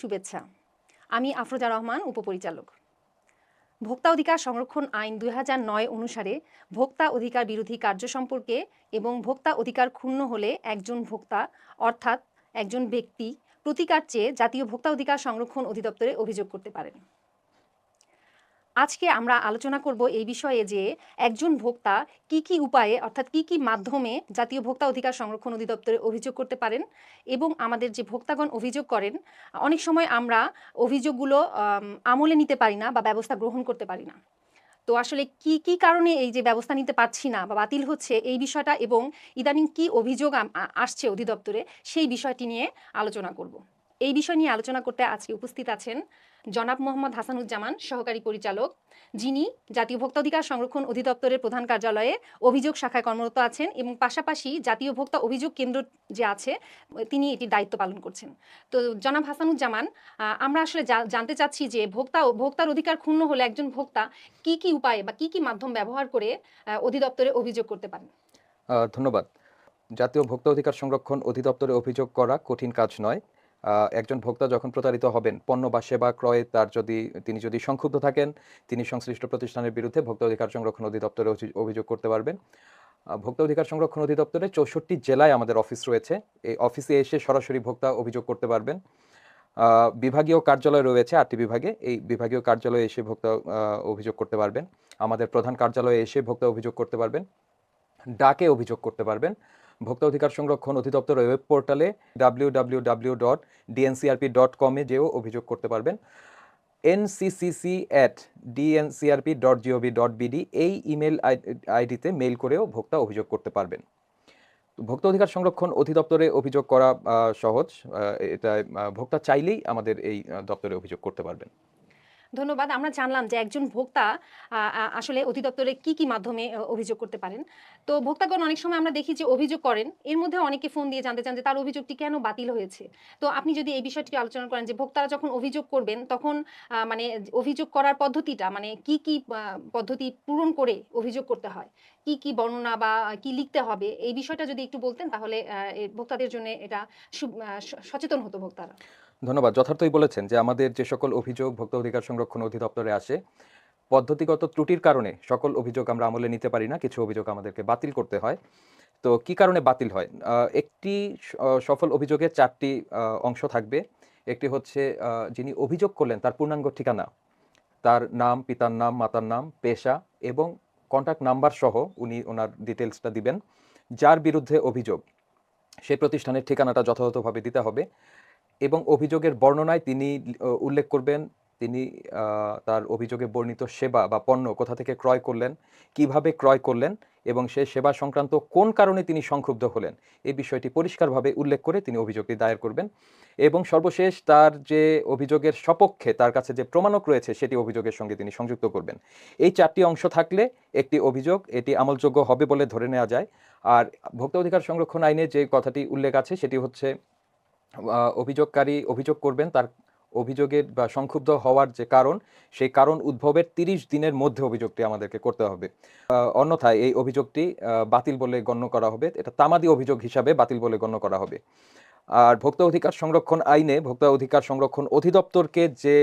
শুভেচ্ছা। আমি আফরোজা রহমান, উপপরিচালক। ভোক্তা অধিকার সংরক্ষণ আইন দুই অনুসারে ভোক্তা অধিকার বিরোধী কার্য সম্পর্কে এবং ভোক্তা অধিকার ক্ষুণ্ণ হলে একজন ভোক্তা, অর্থাৎ একজন ব্যক্তি, প্রতিকার চেয়ে জাতীয় ভোক্তা অধিকার সংরক্ষণ অধিদপ্তরে অভিযোগ করতে পারেন। আজকে আমরা আলোচনা করব এই বিষয়ে যে একজন ভোক্তা কি কি উপায়ে, অর্থাৎ কি কি মাধ্যমে জাতীয় ভোক্তা অধিকার সংরক্ষণ অধিদপ্তরে অভিযোগ করতে পারেন এবং আমাদের যে ভোক্তাগণ অভিযোগ করেন, অনেক সময় আমরা অভিযোগগুলো আমলে নিতে পারি না বা ব্যবস্থা গ্রহণ করতে পারি না। তো আসলে কি কি কারণে এই যে ব্যবস্থা নিতে পারছি না বা বাতিল হচ্ছে এই বিষয়টা এবং ইদানিং কি অভিযোগ আসছে অধিদপ্তরে সেই বিষয়টি নিয়ে আলোচনা করব। এই বিষয় নিয়ে আলোচনা করতে আজকে উপস্থিত আছেন জনাব মোহাম্মদ হাসানুজ্জামান, সহকারী পরিচালক। যিনি জাতীয় ভোক্তা অধিকার সংরক্ষণ অধিদপ্তরের প্রধান কার্যালয়ে অভিযোগ শাখায় কর্মরত আছেন এবং পাশাপাশি জাতীয় ভোক্তা অভিযোগ কেন্দ্র যে আছে, তিনি এটির দায়িত্ব পালন করছেন। তো জনাব হাসানুজ্জামান আমরা আসলে জানতে চাচ্ছি যে ভোক্তা ভোক্তার অধিকার ক্ষুণ্ণ হলে একজন ভোক্তা কি কি উপায়ে বা কি কি মাধ্যম ব্যবহার করে অধিদপ্তরে অভিযোগ করতে পারেন? ধন্যবাদ। জাতীয় ভোক্তা অধিকার সংরক্ষণ অধিদপ্তরে অভিযোগ করা কঠিন কাজ নয়। একজন ভোক্তা যখন প্রতারিত হবেন, পণ্য বা সেবা ক্রয়ে তার যদি, তিনি যদি সংক্ষুব্ধ থাকেন, তিনি সংশ্লিষ্ট প্রতিষ্ঠানের বিরুদ্ধে ভোক্তা অধিকার সংরক্ষণ অধিদপ্তরে অভি- অভিযোগ করতে পারবেন। ভোক্তা অধিকার সংরক্ষণ অধিদপ্তরে চৌষট্টি জেলায় আমাদের অফিস রয়েছে। এই অফিসে এসে সরাসরি ভোক্তা অভিযোগ করতে পারবেন। বিভাগীয় কার্যালয় রয়েছে, আটটি বিভাগে। এই বিভাগীয় কার্যালয়ে এসে ভোক্তা অভিযোগ করতে পারবেন। আমাদের প্রধান কার্যালয়ে এসে ভোক্তা অভিযোগ করতে পারবেন। ডাকে অভিযোগ করতে পারবেন। ভোক্তা অধিকার সংরক্ষণ অধিদপ্তরের ওয়েব পোর্টালে W W W dot dot কমে যেও অভিযোগ করতে পারবেন NCCC at DNCRP dot GOV dot BD এই ইমেল আইডিতে মেইল করেও ভোক্তা অভিযোগ করতে পারবেন। ভোক্তা অধিকার সংরক্ষণ অধিদপ্তরে অভিযোগ করা সহজ। এটা ভোক্তা চাইলেই আমাদের এই দপ্তরে অভিযোগ করতে পারবেন। ধন্যবাদ। আমরা জানলাম যে একজন ভোক্তা আসলে অধিদপ্তরে কি কি মাধ্যমে অভিযোগ করতে পারেন। তো ভোক্তাগণ অনেক সময় আমরা দেখি যে অভিযোগ করেন, এর মধ্যে অনেকে ফোন দিয়ে জানতে চান যে তার অভিযোগটি কেন বাতিল হয়েছে। তো আপনি যদি এই বিষয়টি আলোচনা করেন যে ভোক্তারা যখন অভিযোগ করবেন, তখন মানে অভিযোগ করার পদ্ধতিটা মানে কি কি পদ্ধতি পূরণ করে অভিযোগ করতে হয়, কি কি বর্ণনা বা কি লিখতে হবে, এই বিষয়টা যদি একটু বলতেন তাহলে ভোক্তাদের জন্য এটা সচেতন হতো ভোক্তারা। ধন্যবাদ। যথার্থই বলেছেন যে আমাদের যে সকল অভিযোগ ভোক্তা অধিকার সংরক্ষণ অধিদপ্তরে আসে, পদ্ধতিগত ত্রুটির কারণে সকল অভিযোগ আমরা আমলে নিতে পারি না, কিছু অভিযোগ আমাদেরকে বাতিল করতে হয়। তো কি কারণে বাতিল হয়? একটি সফল অভিযোগের চারটি অংশ থাকবে। একটি হচ্ছে যিনি অভিযোগ করলেন তার পূর্ণাঙ্গ ঠিকানা, তার নাম, পিতার নাম, মাতার নাম, পেশা এবং কন্ট্যাক্ট নাম্বার সহ উনি ওনার ডিটেলসটা দিবেন। যার বিরুদ্ধে অভিযোগ সেই প্রতিষ্ঠানের ঠিকানাটা যথাযথভাবে দিতে হবে। এবং অভিযোগের বর্ণনায় তিনি উল্লেখ করবেন, তিনি তার অভিযোগে বর্ণিত সেবা বা পণ্য কোথা থেকে ক্রয় করলেন, কীভাবে ক্রয় করলেন এবং সেই সেবা সংক্রান্ত কোন কারণে তিনি সংক্ষুব্ধ হলেন, এই বিষয়টি পরিষ্কারভাবে উল্লেখ করে তিনি অভিযোগটি দায়ের করবেন। এবং সর্বশেষ তার যে অভিযোগের সপক্ষে তার কাছে যে প্রমাণক রয়েছে সেটি অভিযোগের সঙ্গে তিনি সংযুক্ত করবেন। এই চারটি অংশ থাকলে একটি অভিযোগ, এটি আমলযোগ্য হবে বলে ধরে নেওয়া যায়। আর ভোক্তা অধিকার সংরক্ষণ আইনে যে কথাটি উল্লেখ আছে সেটি হচ্ছে অভিযোগকারী অভিযোগ করবেন তার অভিযোগের বা সংক্ষুব্ধ হওয়ার যে কারণ, সেই কারণ উদ্ভবের তিরিশ দিনের মধ্যে অভিযোগটি আমাদেরকে করতে হবে। অন্যথায় এই অভিযোগটি বাতিল বলে গণ্য করা হবে। এটা তামাদি অভিযোগ হিসাবে বাতিল বলে গণ্য করা হবে। আর ভোক্তা অধিকার সংরক্ষণ আইনে ভোক্তা অধিকার সংরক্ষণ অধিদপ্তরকে যে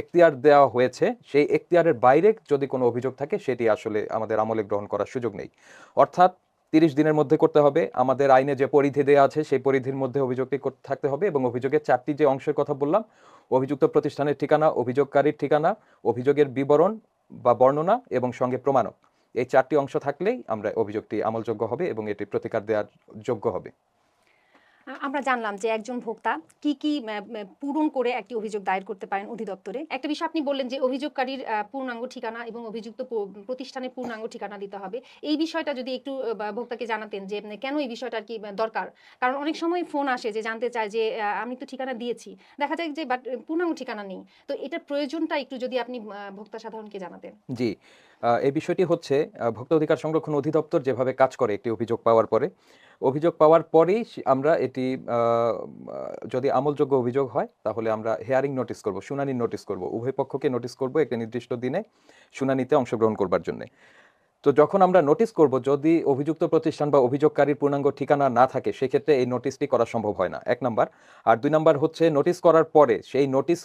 এখতিয়ার দেওয়া হয়েছে, সেই এখতিয়ারের বাইরে যদি কোনো অভিযোগ থাকে, সেটি আসলে আমাদের আমলে গ্রহণ করার সুযোগ নেই। অর্থাৎ তিরিশ দিনের মধ্যে করতে হবে। আমাদের আইনে যে পরিধি দেওয়া আছে, সেই পরিধির মধ্যে অভিযোগটি থাকতে হবে এবং অভিযোগের চারটি যে অংশের কথা বললাম, অভিযুক্ত প্রতিষ্ঠানের ঠিকানা, অভিযোগকারীর ঠিকানা, অভিযোগের বিবরণ বা বর্ণনা এবং সঙ্গে প্রমাণক। এই চারটি অংশ থাকলেই আমরা অভিযোগটি আমলযোগ্য হবে এবং এটি প্রতিকার দেওয়ার যোগ্য হবে। আমরা জানলাম যে একজন ভোক্তা কি কি পূরণ করে একটি অভিযোগ দায়ের করতে পারেন অধিদপ্তরে। একটা বিষয় আপনি বললেন যে অভিযোগকারীর পূর্ণাঙ্গ ঠিকানা এবং অভিযুক্ত প্রতিষ্ঠানের পূর্ণাঙ্গ ঠিকানা দিতে হবে। এই বিষয়টা যদি একটু ভোক্তাকে জানাতেন যে কেন এই বিষয়টা কি দরকার? কারণ অনেক সময় ফোন আসে যে জানতে চায় যে আমি তো ঠিকানা দিয়েছি। দেখা যায় যে, বাট পূর্ণাঙ্গ ঠিকানা নেই। তো এটার প্রয়োজনটা একটু যদি আপনি ভোক্তা সাধারণকে জানাতেন। জি। এই বিষয়টি হচ্ছে ভোক্তা অধিকার সংরক্ষণ অধিদপ্তর যেভাবে কাজ করে একটি অভিযোগ পাওয়ার পরে অভিযোগ পাওয়ার পরেই আমরা এটি যদি আমলযোগ্য অভিযোগ হয়, তাহলে আমরা হেয়ারিং নোটিশ করব, শুনানি নোটিশ করব, উভয় পক্ষকে নোটিশ করব একটি নির্দিষ্ট দিনে শুনানিতে অংশগ্রহণ করবার জন্য। তো যখন আমরা নোটিশ করব যদি অভিযুক্ত প্রতিষ্ঠান বা অভিযোগকারীর পূর্ণাঙ্গ ঠিকানা না থাকে, সেক্ষেত্রে এই নোটিশটি করা সম্ভব হয় না। এক নাম্বার। আর দুই নাম্বার হচ্ছে নোটিশ করার পরে সেই নোটিশ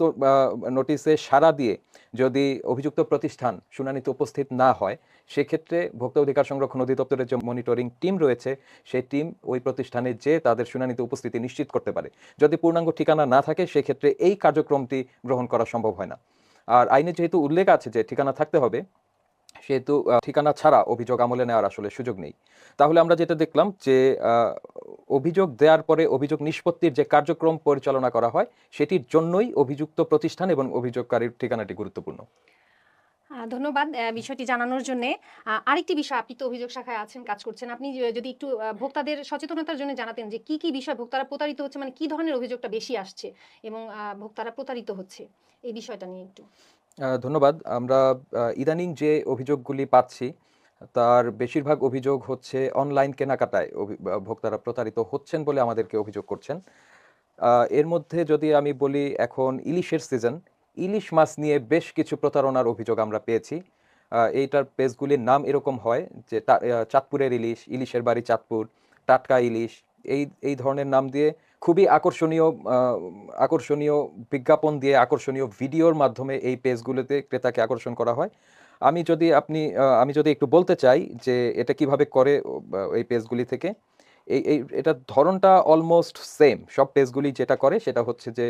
নোটিশে সাড়া দিয়ে যদি অভিযুক্ত প্রতিষ্ঠান শুনানিতে উপস্থিত না হয়, সেক্ষেত্রে ভোক্তা অধিকার সংরক্ষণ অধিদপ্তরের যে মনিটরিং টিম রয়েছে, সেই টিম ওই প্রতিষ্ঠানে যে তাদের শুনানিতে উপস্থিতি নিশ্চিত করতে পারে। যদি পূর্ণাঙ্গ ঠিকানা না থাকে, সেক্ষেত্রে এই কার্যক্রমটি গ্রহণ করা সম্ভব হয় না। আর আইনে যেহেতু উল্লেখ আছে যে ঠিকানা থাকতে হবে সেহেতু ঠিকানা ছাড়া অভিযোগ আমলে নেওয়ার আসলে সুযোগ নেই। তাহলে আমরা যেটা দেখলাম যে অভিযোগ দেওয়ার পরে অভিযোগ নিষ্পত্তির যে কার্যক্রম পরিচালনা করা হয়, সেটির জন্যই অভিযুক্ত প্রতিষ্ঠান এবং অভিযোগকারীর ঠিকানাটি গুরুত্বপূর্ণ। ধন্যবাদ বিষয়টি জানানোর জন্য। আরেকটি বিষয়, আপনি তো অভিযোগ শাখায় আছেন, কাজ করছেন। আপনি যদি একটু ভোক্তাদের সচেতনতার জন্য জানাতেন যে, কি কি বিষয় ভোক্তারা প্রতারিত হচ্ছে মানে কি ধরনের অভিযোগটা বেশি আসছে এবং ভোক্তারা প্রতারিত হচ্ছে, এই বিষয়টা নিয়ে একটু। ধন্যবাদ। আমরা ইদানিং যে অভিযোগগুলি পাচ্ছি, তার বেশিরভাগ অভিযোগ হচ্ছে অনলাইন কেনাকাটায় ভোক্তারা প্রতারিত হচ্ছেন বলে আমাদেরকে অভিযোগ করছেন। এর মধ্যে যদি আমি বলি এখন ইলিশের সিজন, ইলিশ মাছ নিয়ে বেশ কিছু প্রতারণার অভিযোগ আমরা পেয়েছি। এইটার পেজগুলির নাম এরকম হয় যে চাঁদপুরের ইলিশ, ইলিশের বাড়ি চাঁদপুর, টাটকা ইলিশ এই এই ধরনের নাম দিয়ে খুবই আকর্ষণীয় আকর্ষণীয় বিজ্ঞাপন দিয়ে আকর্ষণীয় ভিডিওর মাধ্যমে এই পেজগুলোতে ক্রেতাকে আকর্ষণ করা হয়। আমি যদি আপনি আমি যদি একটু বলতে চাই যে এটা কীভাবে করে এই পেজগুলি থেকে, এই এই এটার ধরনটা অলমোস্ট সেম সব পেজগুলি যেটা করে সেটা হচ্ছে যে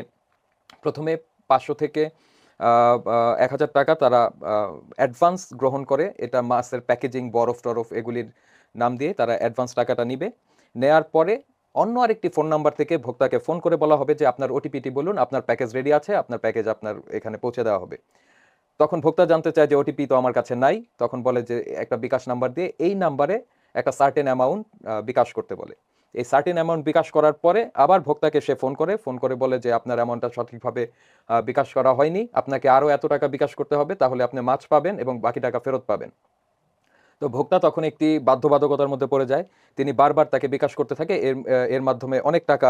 প্রথমে পাঁচশো থেকে এক হাজার টাকা তারা অ্যাডভান্স গ্রহণ করে। এটা মাছের প্যাকেজিং বরফ টরফ এগুলির নাম দিয়ে তারা অ্যাডভান্স টাকাটা নিবে। নেয়ার পরে অন্য আরেকটি ফোন নাম্বার থেকে ভোক্তাকে ফোন করে বলা হবে যে, আপনার ওটিপিটি বলুন, আপনার প্যাকেজ রেডি আছে, আপনার প্যাকেজ আপনার এখানে পৌঁছে দেওয়া হবে। তখন ভোক্তা জানতে চায় যে ওটিপি তো আমার কাছে নাই। তখন বলে যে, একটা বিকাশ নাম্বার দিয়ে এই নাম্বারে একটা সার্টেন অ্যামাউন্ট বিকাশ করতে বলে। এই সার্টেন অ্যামাউন্ট বিকাশ করার পরে আবার ভোক্তাকে সে ফোন করে ফোন করে বলে যে, আপনার অ্যামাউন্টটা সঠিকভাবে বিকাশ করা হয়নি। আপনাকে আরও এত টাকা বিকাশ করতে হবে, তাহলে আপনি মাছ পাবেন এবং বাকি টাকা ফেরত পাবেন। তো ভোক্তা তখন একটি বাধ্যবাধকতার মধ্যে পড়ে যায়। তিনি বারবার তাকে বিকাশ করতে থাকে। এর এর মাধ্যমে অনেক টাকা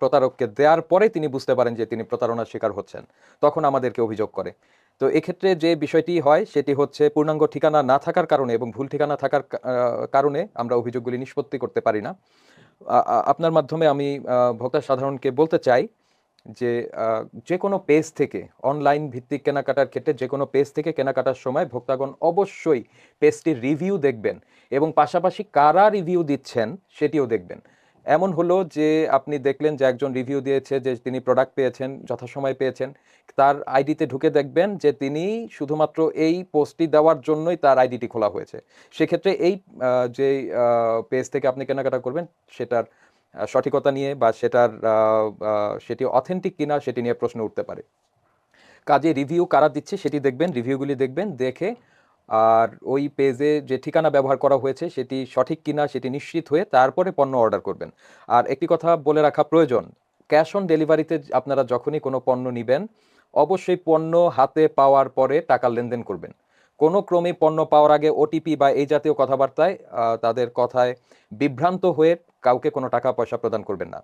প্রতারককে দেওয়ার পরে তিনি বুঝতে পারেন যে তিনি প্রতারণার শিকার হচ্ছেন। তখন আমাদেরকে অভিযোগ করে। তো এক্ষেত্রে যে বিষয়টি হয়, সেটি হচ্ছে পূর্ণাঙ্গ ঠিকানা না থাকার কারণে এবং ভুল ঠিকানা থাকার কারণে আমরা অভিযোগগুলি নিষ্পত্তি করতে পারি না। আপনার মাধ্যমে আমি ভোক্তা সাধারণকে বলতে চাই যে যে কোনো পেজ থেকে অনলাইন ভিত্তিক কেনাকাটার ক্ষেত্রে যে কোনো পেজ থেকে কেনাকাটার সময় ভোক্তাগণ অবশ্যই পেজটির রিভিউ দেখবেন এবং পাশাপাশি কারা রিভিউ দিচ্ছেন সেটিও দেখবেন। এমন হলো যে, আপনি দেখলেন যে একজন রিভিউ দিয়েছে যে তিনি প্রোডাক্ট পেয়েছেন, যথাসময় পেয়েছেন, তার আইডিতে ঢুকে দেখবেন যে তিনি শুধুমাত্র এই পোস্টটি দেওয়ার জন্যই তার আইডিটি খোলা হয়েছে। সেক্ষেত্রে এই যে পেজ থেকে আপনি কেনাকাটা করবেন, সেটার সঠিকতা নিয়ে বা সেটার সেটি অথেন্টিক কিনা সেটি নিয়ে প্রশ্ন উঠতে পারে। কাজে রিভিউ কারা দিচ্ছে সেটি দেখবেন রিভিউগুলি দেখবেন, দেখে আর ওই পেজে যে ঠিকানা ব্যবহার করা হয়েছে সেটি সঠিক কিনা সেটি নিশ্চিত হয়ে তারপরে পণ্য অর্ডার করবেন। আর একটি কথা বলে রাখা প্রয়োজন ক্যাশ অন ডেলিভারিতে আপনারা যখনই কোনো পণ্য নেবেন, অবশ্যই পণ্য হাতে পাওয়ার পরে টাকা লেনদেন করবেন। কোনো ক্রমে পণ্য পাওয়ার আগে ওটিপি বা এই জাতীয় কথাবার্তায় তাদের কথায় বিভ্রান্ত হয়ে কাউকে কোনো টাকা, পয়সা প্রদান করবেন না।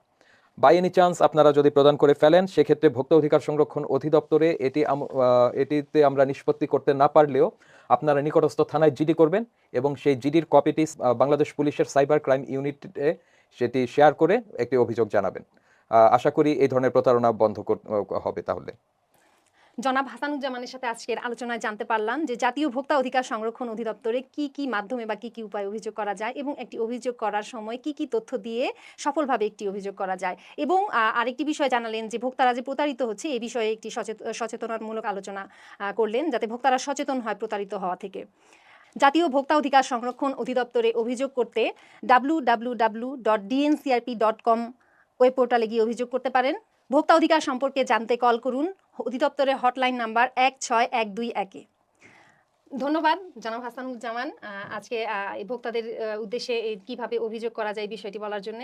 বাই এনি চান্স আপনারা যদি প্রদান করে ফেলেন, সেক্ষেত্রে ভোক্তা অধিকার সংরক্ষণ অধিদপ্তরে এটি এটিতে আমরা নিষ্পত্তি করতে না পারলেও আপনারা নিকটস্থ থানায় জিডি করবেন এবং সেই জিডির কপিটি বাংলাদেশ পুলিশের সাইবার ক্রাইম ইউনিটে সেটি শেয়ার করে একটি অভিযোগ জানাবেন। আশা করি এই ধরনের প্রতারণা বন্ধ হবে তাহলে। জনাব হাসানুজ্জামানের সাথে আজকের আলোচনায় জানতে পারলাম যে জাতীয় ভোক্তা অধিকার সংরক্ষণ অধিদপ্তরে কি কি মাধ্যমে বা কি কি উপায়ে অভিযোগ করা যায় এবং একটি অভিযোগ করার সময় কি কি তথ্য দিয়ে সফলভাবে একটি অভিযোগ করা যায়। এবং আরেকটি বিষয় জানালেন যে ভোক্তারা যে প্রতারিত হচ্ছে এই বিষয়ে একটি সচেত- সচেতনতামূলক আলোচনা করলেন যাতে ভোক্তারা সচেতন হয় প্রতারিত হওয়া থেকে। জাতীয় ভোক্তা অধিকার সংরক্ষণ অধিদপ্তরে অভিযোগ করতে W W dot dot com web পোর্টালে গিয়ে অভিযোগ করতে পারেন। ভোক্তা অধিকার সম্পর্কে জানতে কল করুন অধিদপ্তরের হটলাইন নাম্বার এক ছয় এক দুই একে। ধন্যবাদ জনাব হাসানুজ্জামান আজকে ভোক্তাদের উদ্দেশ্যে কীভাবে অভিযোগ করা যায় বিষয়টি বলার জন্য।